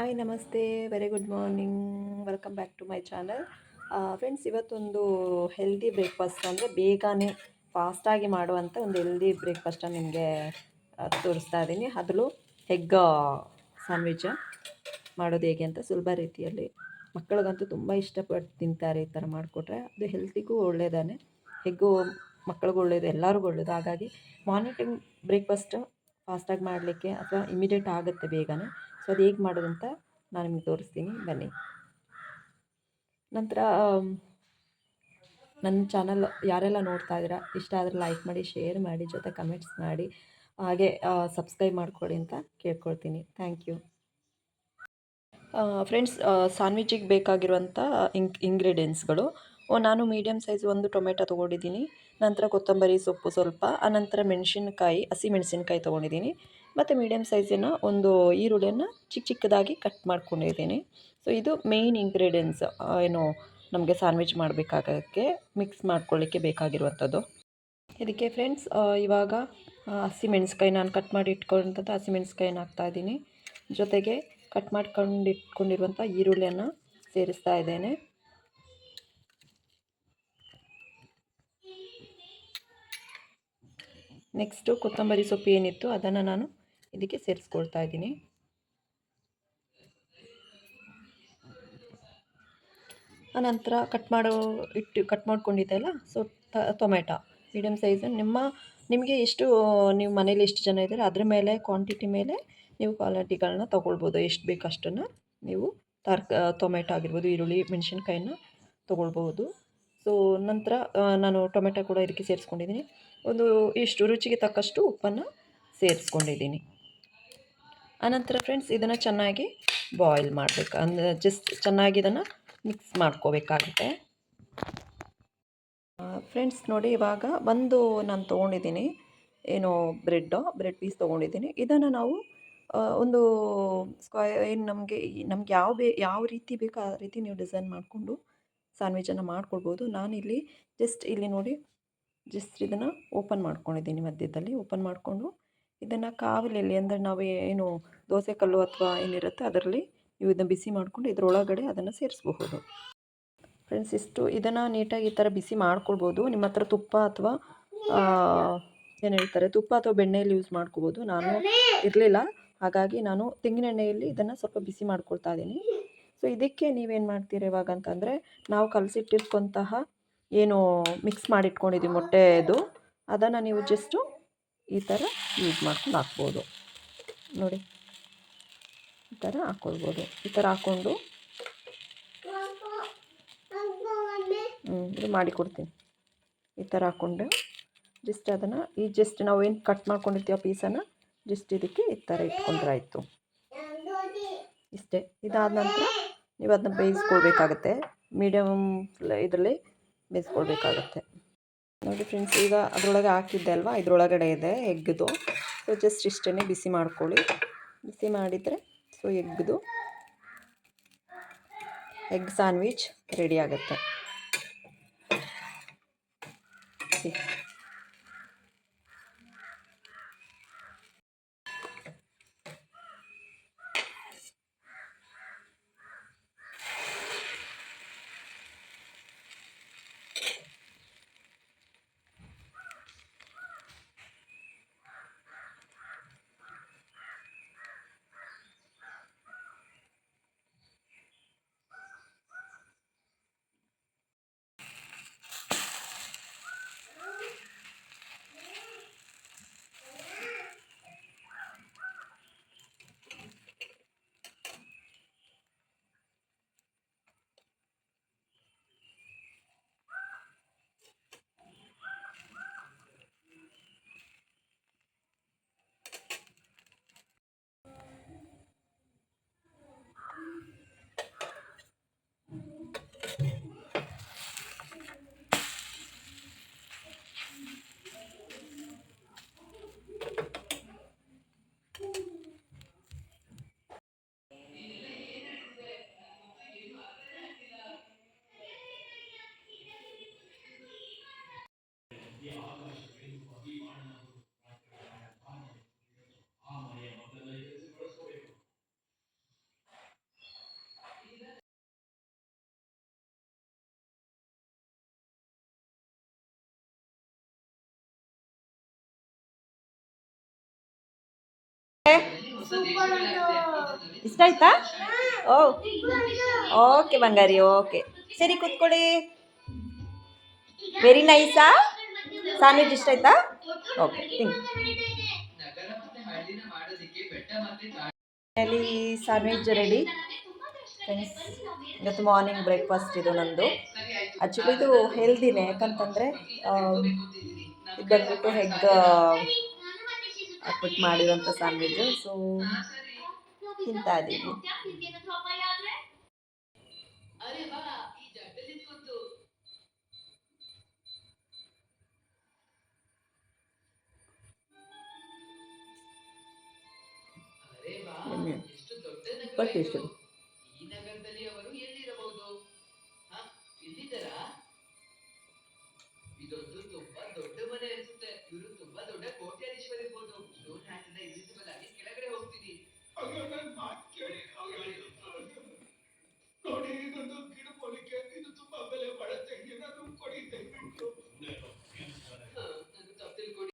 Hi, ನಮಸ್ತೆ. Very good morning welcome back to my channel friends ಇವತ್ತೊಂದು healthy breakfast ಅಂದರೆ ಬೇಗನೆ ಫಾಸ್ಟಾಗಿ ಮಾಡುವಂಥ ಒಂದು ಹೆಲ್ದಿ ಬ್ರೇಕ್ಫಾಸ್ಟನ್ನು ನಿಮಗೆ ತೋರಿಸ್ತಾ ಇದ್ದೀನಿ. ಅದರಲ್ಲೂ ಹೆಗ್ ಸ್ಯಾಂಡ್ವಿಚ್ ಮಾಡೋದು ಹೇಗೆ ಅಂತ ಸುಲಭ ರೀತಿಯಲ್ಲಿ. ಮಕ್ಕಳಿಗಂತೂ ತುಂಬ ಇಷ್ಟಪಟ್ಟು ತಿಂತಾರೆ ಈ ಥರ ಮಾಡಿಕೊಟ್ರೆ. ಅದು ಹೆಲ್ತಿಗೂ ಒಳ್ಳೆಯದಾನೆ ಹೆಗ್ಗು ಮಕ್ಕಳಿಗೂ ಒಳ್ಳೆಯದು ಎಲ್ಲರಿಗೂ ಒಳ್ಳೆಯದು ಹಾಗಾಗಿ ಮಾರ್ನಿಂಗ್ ಟೈಮ್ ಬ್ರೇಕ್ಫಾಸ್ಟ್ ಫಾಸ್ಟಾಗಿ ಮಾಡಲಿಕ್ಕೆ ಅಥವಾ ಇಮಿಡಿಯೇಟ್ ಆಗುತ್ತೆ ಬೇಗನೆ. ಅದು ಹೇಗೆ ಮಾಡೋದು ಅಂತ ನಾನು ನಿಮಗೆ ತೋರಿಸ್ತೀನಿ. ಬನ್ನಿ. ನಂತರ ನನ್ನ ಚಾನಲ್ ಯಾರೆಲ್ಲ ನೋಡ್ತಾ ಇದ್ದೀರಾ, ಇಷ್ಟ ಆದರೆ ಲೈಕ್ ಮಾಡಿ ಶೇರ್ ಮಾಡಿ, ಜೊತೆ ಕಮೆಂಟ್ಸ್ ಮಾಡಿ, ಹಾಗೆ ಸಬ್ಸ್ಕ್ರೈಬ್ ಮಾಡಿಕೊಡಿ ಅಂತ ಕೇಳ್ಕೊಳ್ತೀನಿ. ಥ್ಯಾಂಕ್ ಯು ಫ್ರೆಂಡ್ಸ್ ಸ್ಯಾಂಡ್ವಿಚಿಗೆ ಬೇಕಾಗಿರುವಂಥ ಇಂಕ್ ಇಂಗ್ರೀಡಿಯೆಂಟ್ಸ್ಗಳು ನಾನು ಮೀಡಿಯಮ್ ಸೈಜ್ ಒಂದು ಟೊಮೆಟೊ ತೊಗೊಂಡಿದ್ದೀನಿ. ನಂತರ ಕೊತ್ತಂಬರಿ ಸೊಪ್ಪು ಸ್ವಲ್ಪ, ಆನಂತರ ಮೆಣಸಿನ್ಕಾಯಿ, ಹಸಿ ಮೆಣಸಿನ್ಕಾಯಿ ತೊಗೊಂಡಿದ್ದೀನಿ. ಮತ್ತು ಮೀಡಿಯಮ್ ಸೈಜಿನ ಒಂದು ಈರುಳ್ಳಿಯನ್ನು ಚಿಕ್ಕ ಚಿಕ್ಕದಾಗಿ ಕಟ್ ಮಾಡ್ಕೊಂಡಿದ್ದೀನಿ. ಸೊ ಇದು ಮೇಯ್ನ್ ಇಂಗ್ರೀಡಿಯೆಂಟ್ಸ್ ಏನು ನಮಗೆ ಸ್ಯಾಂಡ್ವಿಚ್ ಮಾಡಬೇಕಾಗಕ್ಕೆ ಮಿಕ್ಸ್ ಮಾಡ್ಕೊಳ್ಳಿಕ್ಕೆ ಬೇಕಾಗಿರುವಂಥದ್ದು. ಇದಕ್ಕೆ ಫ್ರೆಂಡ್ಸ್ ಇವಾಗ ಹಸಿ ಮೆಣಸ್ಕಾಯಿ ನಾನು ಕಟ್ ಮಾಡಿ ಇಟ್ಕೊಂಡಂಥದ್ದು ಹಸಿ ಮೆಣಸ್ಕಾಯಿನ ಹಾಕ್ತಾಯಿದ್ದೀನಿ ಜೊತೆಗೆ ಕಟ್ ಮಾಡ್ಕೊಂಡು ಇಟ್ಕೊಂಡಿರುವಂಥ ಈರುಳ್ಳಿಯನ್ನು ಸೇರಿಸ್ತಾ ಇದ್ದೇನೆ. ನೆಕ್ಸ್ಟು ಕೊತ್ತಂಬರಿ ಸೊಪ್ಪು ಏನಿತ್ತು ಅದನ್ನು ನಾನು ಇದಕ್ಕೆ ಸೇರಿಸ್ಕೊಳ್ತಾ ಇದ್ದೀನಿ. ಆನಂತರ ಕಟ್ ಮಾಡೋ ಇಟ್ಟು ಕಟ್ ಮಾಡ್ಕೊಂಡಿದ್ದೆ ಅಲ್ಲ? ಸೊ ಟೊಮೆಟೊ ಮೀಡಿಯಮ್ ಸೈಜ್ ನಿಮ್ಮ, ನಿಮಗೆ ಎಷ್ಟು, ನೀವು ಮನೇಲಿ ಎಷ್ಟು ಜನ ಇದ್ದಾರೆ? ಅದ್ರ ಮೇಲೆ ಕ್ವಾಂಟಿಟಿ ಮೇಲೆ ನೀವು ಕ್ವಾಲಿಟಿಗಳನ್ನ ತೊಗೊಳ್ಬೋದು. ಎಷ್ಟು ಬೇಕು ಅಷ್ಟನ್ನು ನೀವು ತರ್ಕ ಟೊಮೆಟೊ ಆಗಿರ್ಬೋದು, ಈರುಳ್ಳಿ, ಮೆಣಸಿನ್ಕಾಯಿನ ತೊಗೊಳ್ಬೋದು. ಸೊ ನಂತರ ನಾನು ಟೊಮೆಟೊ ಕೂಡ ಇದಕ್ಕೆ ಸೇರಿಸ್ಕೊಂಡಿದ್ದೀನಿ. ಒಂದು ಇಷ್ಟು ರುಚಿಗೆ ತಕ್ಕಷ್ಟು ಉಪ್ಪನ್ನು ಸೇರಿಸ್ಕೊಂಡಿದ್ದೀನಿ. ಆನಂತರ ಫ್ರೆಂಡ್ಸ್ ಇದನ್ನು ಚೆನ್ನಾಗಿ ಬಾಯ್ಲ್ ಮಾಡಬೇಕು. ಅಂದರೆ ಜಸ್ಟ್ ಚೆನ್ನಾಗಿ ಇದನ್ನು ಮಿಕ್ಸ್ ಮಾಡ್ಕೋಬೇಕಾಗುತ್ತೆ. ಫ್ರೆಂಡ್ಸ್ ನೋಡಿ, ಇವಾಗ ಒಂದು ನಾನು ತೊಗೊಂಡಿದ್ದೀನಿ. ಏನು ಬ್ರೆಡ್ಡು ಬ್ರೆಡ್ ಪೀಸ್ ತೊಗೊಂಡಿದ್ದೀನಿ. ಇದನ್ನು ನಾವು ಒಂದು ಸ್ಕ್ವೈ ಏನು ನಮಗೆ, ನಮ್ಗೆ ಯಾವ ಬೇ, ಯಾವ ರೀತಿ ಬೇಕೋ ಆ ರೀತಿ ನೀವು ಡಿಸೈನ್ ಮಾಡಿಕೊಂಡು ಸ್ಯಾಂಡ್ವಿಚನ್ನು ಮಾಡ್ಕೊಳ್ಬೋದು ನಾನಿಲ್ಲಿ ಜಸ್ಟ್ ಇಲ್ಲಿ ನೋಡಿ ಜಸ್ಟ್ ಇದನ್ನು ಓಪನ್ ಮಾಡ್ಕೊಂಡಿದ್ದೀನಿ ಮಧ್ಯದಲ್ಲಿ. ಓಪನ್ ಮಾಡಿಕೊಂಡು ಇದನ್ನು ಕಾವಲಿಯಲ್ಲಿ ಅಂದರೆ ನಾವು ಏನು ದೋಸೆ ಕಲ್ಲು ಅಥವಾ ಏನಿರುತ್ತೆ ಅದರಲ್ಲಿ ನೀವು ಇದನ್ನು ಬಿಸಿ ಮಾಡಿಕೊಂಡು ಇದರೊಳಗಡೆ ಅದನ್ನು ಸೇರಿಸಬಹುದು. ಫ್ರೆಂಡ್ಸ್ ಇಷ್ಟು ಇದನ್ನು ನೀಟಾಗಿ ಈ ಥರ ಬಿಸಿ ಮಾಡ್ಕೊಳ್ಬೋದು ನಿಮ್ಮ ಹತ್ರ ತುಪ್ಪ ಅಥವಾ ಏನು ಹೇಳ್ತಾರೆ, ತುಪ್ಪ ಅಥವಾ ಬೆಣ್ಣೆಯಲ್ಲಿ ಯೂಸ್ ಮಾಡ್ಕೋಬೋದು ನಾನು ಇರಲಿಲ್ಲ. ಹಾಗಾಗಿ ನಾನು ತೆಂಗಿನೆಣ್ಣೆಯಲ್ಲಿ ಇದನ್ನು ಸ್ವಲ್ಪ ಬಿಸಿ ಮಾಡ್ಕೊಳ್ತಾ ಇದ್ದೀನಿ. ಸೊ ಇದಕ್ಕೆ ನೀವೇನು ಮಾಡ್ತೀರಿ ಇವಾಗ ಅಂತಂದರೆ, ನಾವು ಕಲಸಿಟ್ಟಿರ್ಕೊಂತಹ ಏನು ಮಿಕ್ಸ್ ಮಾಡಿಟ್ಕೊಂಡಿದ್ದೀವಿ ಮೊಟ್ಟೆದು, ಅದನ್ನು ನೀವು ಜಸ್ಟು ಈ ಥರ ಯೂಸ್ ಮಾಡ್ಕೊಂಡು ಹಾಕ್ಬೋದು. ನೋಡಿ, ಈ ಥರ ಹಾಕ್ಕೊಳ್ಬೋದು. ಈ ಥರ ಹಾಕ್ಕೊಂಡು ಹ್ಞೂ ಇದು ಮಾಡಿಕೊಡ್ತೀನಿ ಈ ಥರ ಹಾಕ್ಕೊಂಡು ಜಸ್ಟ್ ಅದನ್ನು, ಈ ಜಸ್ಟ್ ನಾವು ಏನು ಕಟ್ ಮಾಡ್ಕೊಂಡಿರ್ತೀವಿ ಪೀಸನ್ನು ಜಸ್ಟ್ ಇದಕ್ಕೆ ಈ ಥರ ಇಟ್ಕೊಂಡ್ರೆ ಆಯಿತು. ಇಷ್ಟೇ. ಇದಾದ ನಂತರ ನೀವು ಅದನ್ನ ಬೇಯಿಸ್ಕೊಳ್ಬೇಕಾಗತ್ತೆ. ಮೀಡಿಯಮ್ ಇದರಲ್ಲಿ ಬೇಯಿಸ್ಕೊಳ್ಬೇಕಾಗತ್ತೆ. ನೋಡಿ ಫ್ರೆಂಡ್ಸ್ ಈಗ ಅದರೊಳಗೆ ಹಾಕಿದ್ದೆ ಅಲ್ವಾ? ಇದರೊಳಗಡೆ ಇದೆ ಎಗ್ದು ಸೊ ಜಸ್ಟ್ ಇಷ್ಟೇ ಬಿಸಿ ಮಾಡ್ಕೊಳ್ಳಿ. ಬಿಸಿ ಮಾಡಿದರೆ ಸೊ ಎಗ್ದು ಎಗ್ ಸ್ಯಾಂಡ್ವಿಚ್ ರೆಡಿ ಆಗುತ್ತೆ. ಇಷ್ಟ ಆಯ್ತಾ? ಓ. ಓಕೆ ಬಂಗಾರಿ, ಓಕೆ. ಸರಿ, ಕೂತ್ಕೊಳ್ಳಿ. ವೆರಿ ನೈಸಾ ಸ್ಯಾಂಡ್ವಿಚ್ ಇಷ್ಟ ಆಯ್ತಾ? ಓಕೆ ಸ್ಯಾಂಡ್ವಿಚ್ ರೆಡಿ ಫ್ರೆಂಡ್ಸ್ ಇವತ್ತು ಮಾರ್ನಿಂಗ್ ಬ್ರೇಕ್ಫಾಸ್ಟ್ ಇದು ನಂದು. ಆ್ಯಕ್ಚುಲಿ ಇದು ಹೆಲ್ದಿನೇ ಯಾಕಂತಂದರೆ ಇದು ಬಂದ್ಬಿಟ್ಟು ಹೆಗ್ ಹಾಕ್ಬಿಟ್ಟು ಮಾಡಿರೋಂಥ ಸ್ಯಾಂಡ್ವಿಚ್ ಸೊ ತಿಂತಾ ಇದ್ದೀವಿ ಬಟ್ ಎಷ್ಟು